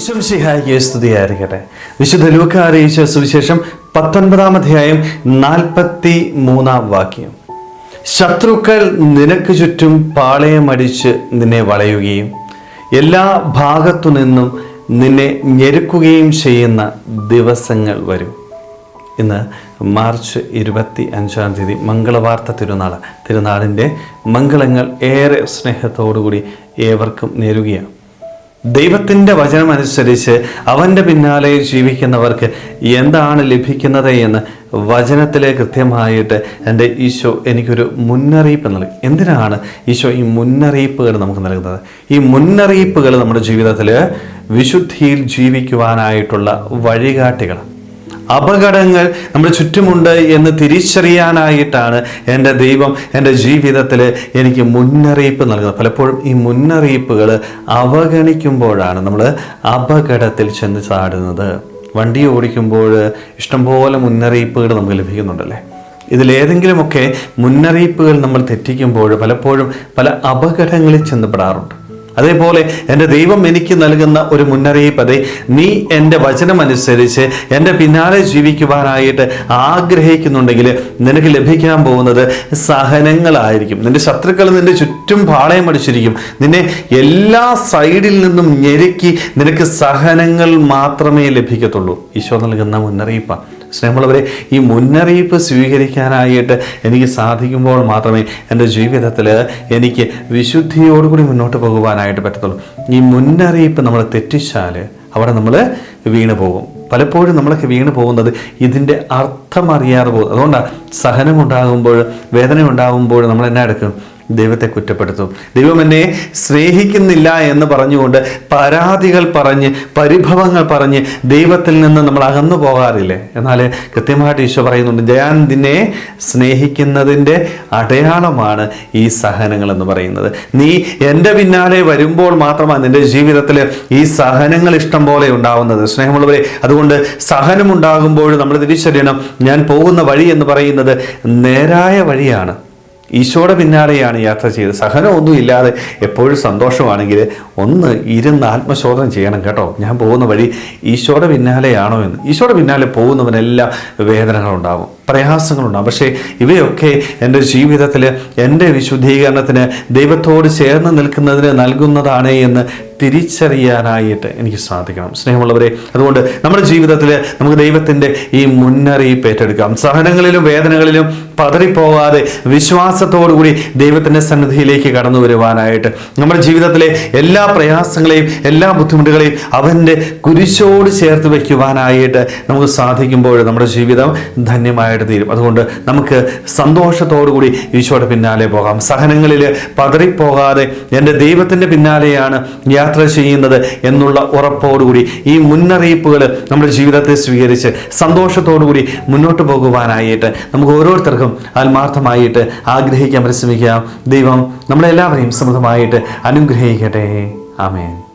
ഈശംഷിഹായിക്ക് സ്തുതിയായിരിക്കട്ടെ. വിശുദ്ധ ലൂക്ക അറിയിച്ച സുവിശേഷം പത്തൊൻപതാം അധ്യായം നാൽപ്പത്തി മൂന്നാം വാക്യം. ശത്രുക്കൾ നിനക്ക് ചുറ്റും പാളയമടിച്ച് നിന്നെ വളയുകയും എല്ലാ ഭാഗത്തു നിന്നും നിന്നെ ഞെരുക്കുകയും ചെയ്യുന്ന ദിവസങ്ങൾ വരും. ഇന്ന് മാർച്ച് ഇരുപത്തി അഞ്ചാം തീയതി മംഗളവാർത്ത തിരുനാൾ തിരുനാളിന്റെ മംഗളങ്ങൾ ഏറെ സ്നേഹത്തോടുകൂടി ഏവർക്കും നേരുകയാണ്. ദൈവത്തിന്റെ വചനമനുസരിച്ച് അവന്റെ പിന്നാലെ ജീവിക്കുന്നവർക്ക് എന്താണ് ലഭിക്കുന്നത് എന്ന് വചനത്തിലെ കൃത്യമായിട്ട് എന്റെ ഈശോ എനിക്കൊരു മുന്നറിയിപ്പ് നൽകി. എന്തിനാണ് ഈശോ ഈ മുന്നറിയിപ്പുകൾ നമുക്ക് നൽകുന്നത്? ഈ മുന്നറിയിപ്പുകൾ നമ്മുടെ ജീവിതത്തിൽ വിശുദ്ധിയിൽ ജീവിക്കുവാനായിട്ടുള്ള വഴികാട്ടികളാണ്. അപകടങ്ങൾ നമ്മുടെ ചുറ്റുമുണ്ട് എന്ന് തിരിച്ചറിയാനായിട്ടാണ് എന്റെ ദൈവം എന്റെ ജീവിതത്തിൽ എനിക്ക് മുന്നറിയിപ്പ് നൽകുന്നത്. പലപ്പോഴും ഈ മുന്നറിയിപ്പുകൾ അവഗണിക്കുമ്പോഴാണ് നമ്മൾ അപകടത്തിൽ ചെന്ന് ചാടുന്നത്. വണ്ടി ഓടിക്കുമ്പോൾ ഇഷ്ടംപോലെ മുന്നറിയിപ്പുകൾ നമുക്ക് ലഭിക്കുന്നുണ്ടല്ലേ? ഇതിലേതെങ്കിലുമൊക്കെ മുന്നറിയിപ്പുകൾ നമ്മൾ തെറ്റിക്കുമ്പോൾ പലപ്പോഴും പല അപകടങ്ങളിൽ ചെന്നപ്പെടാറുണ്ട് അതേപോലെ എന്റെ ദൈവം എനിക്ക് നൽകുന്ന ഒരു മുന്നറിയിപ്പ് അതെ നീ എന്റെ വചനമനുസരിച്ച് എന്റെ പിന്നാലെ ജീവിക്കുവാനായിട്ട് ആഗ്രഹിക്കുന്നുണ്ടെങ്കിൽ നിനക്ക് ലഭിക്കാൻ പോകുന്നത് സഹനങ്ങളായിരിക്കും. നിന്റെ ശത്രുക്കൾ നിന്റെ ചുറ്റും പാളയം അടിച്ചിരിക്കും. നിന്നെ എല്ലാ സൈഡിൽ നിന്നും ഞെരുക്കി നിനക്ക് സഹനങ്ങൾ മാത്രമേ ലഭിക്കത്തുള്ളൂ. ഈശോ നൽകുന്ന മുന്നറിയിപ്പാണ്. സ്നേഹമുള്ളവരെ ഈ മുന്നറിയിപ്പ് സ്വീകരിക്കാനായിട്ട് എനിക്ക് സാധിക്കുമ്പോൾ മാത്രമേ എന്റെ ജീവിതത്തിൽ എനിക്ക് വിശുദ്ധിയോടുകൂടി മുന്നോട്ട് പോകുവാനായിട്ട് പറ്റത്തുള്ളൂ. ഈ മുന്നറിയിപ്പ് നമ്മൾ തെറ്റിച്ചാൽ അവിടെ നമ്മൾ വീണ് പോകും. പലപ്പോഴും നമ്മളൊക്കെ വീണ് പോകുന്നത് ഇതിന്റെ അർത്ഥം അറിയാതെ പോകും. അതുകൊണ്ടാണ് സഹനം ഉണ്ടാകുമ്പോൾ വേദന ഉണ്ടാകുമ്പോൾ നമ്മൾ എന്നാ എടുക്കും? ദൈവത്തെ കുറ്റപ്പെടുത്തും. ദൈവം എന്നെ സ്നേഹിക്കുന്നില്ല എന്ന് പറഞ്ഞുകൊണ്ട് പരാതികൾ പറഞ്ഞ് പരിഭവങ്ങൾ പറഞ്ഞ് ദൈവത്തിൽ നിന്ന് നമ്മൾ അകന്നു പോകാറില്ലേ? എന്നാൽ കൃത്യമായിട്ട് ഈശോ പറയുന്നുണ്ട് ഞാൻ നിന്നെ സ്നേഹിക്കുന്നതിന്റെ അടയാളമാണ് ഈ സഹനങ്ങൾ എന്ന് പറയുന്നത്. നീ എന്റെ പിന്നാലെ വരുമ്പോൾ മാത്രമാണ് നിന്റെ ജീവിതത്തിൽ ഈ സഹനങ്ങൾ ഇഷ്ടം പോലെ ഉണ്ടാവുന്നത്. സ്നേഹമുള്ളവരെ അതുകൊണ്ട് സഹനം ഉണ്ടാകുമ്പോൾ നമ്മൾ തിരിച്ചറിയണം ഞാൻ പോകുന്ന വഴി എന്ന് പറയുന്നത് നേരായ വഴിയാണ്. ഈശോയുടെ പിന്നാലെയാണ് യാത്ര ചെയ്തത്. സഹനമൊന്നും ഇല്ലാതെ എപ്പോഴും സന്തോഷമാണെങ്കിൽ ഒന്ന് ഇരുന്ന് ആത്മശോധന ചെയ്യണം കേട്ടോ. ഞാൻ പോകുന്ന വഴി ഈശോയുടെ പിന്നാലെയാണോ എന്ന്. ഈശോയുടെ പിന്നാലെ പോകുന്നവനെല്ലാം വേദനകളുണ്ടാവും. പ്രയാസങ്ങളുണ്ടാവും പക്ഷേ ഇവയൊക്കെ എന്റെ ജീവിതത്തിൽ എന്റെ വിശുദ്ധീകരണത്തിന് ദൈവത്തോട് ചേർന്ന് നിൽക്കുന്നതിന് നൽകുന്നതാണ് എന്ന് തിരിച്ചറിയാനായിട്ട് എനിക്ക് സാധിക്കണം. സ്നേഹമുള്ളവരെ അതുകൊണ്ട് നമ്മുടെ ജീവിതത്തിൽ നമുക്ക് ദൈവത്തിന്റെ ഈ മുന്നറിയിപ്പ് ഏറ്റെടുക്കാം. സഹനങ്ങളിലും വേദനകളിലും പതറിപ്പോകാതെ വിശ്വാസത്തോടുകൂടി ദൈവത്തിന്റെ സന്നിധിയിലേക്ക് കടന്നു വരുവാനായിട്ട് നമ്മുടെ ജീവിതത്തിലെ എല്ലാ പ്രയാസങ്ങളെയും എല്ലാ ബുദ്ധിമുട്ടുകളെയും അവന്റെ കുരിശോട് ചേർത്ത് വയ്ക്കുവാനായിട്ട് നമുക്ക് സാധിക്കുമ്പോൾ നമ്മുടെ ജീവിതം ധന്യമായിട്ട് തീരും. അതുകൊണ്ട് നമുക്ക് സന്തോഷത്തോടുകൂടി ഈശോയുടെ പിന്നാലെ പോകാം. സഹനങ്ങളിൽ പതറിപ്പോകാതെ എന്റെ ദൈവത്തിന്റെ പിന്നാലെയാണ് യാത്ര ചെയ്യുന്നത് എന്നുള്ള ഉറപ്പോടുകൂടി ഈ മുന്നറിയിപ്പുകൾ നമ്മുടെ ജീവിതത്തെ സ്വീകരിച്ച് സന്തോഷത്തോടുകൂടി മുന്നോട്ട് പോകുവാനായിട്ട് നമുക്ക് ഓരോരുത്തർക്കും ആത്മാർത്ഥമായിട്ട് ആഗ്രഹിക്കാൻ പരിശ്രമിക്കാം. ദൈവം നമ്മളെല്ലാവരെയും സമൃദ്ധമായിട്ട് അനുഗ്രഹിക്കട്ടെ. ആമേൻ.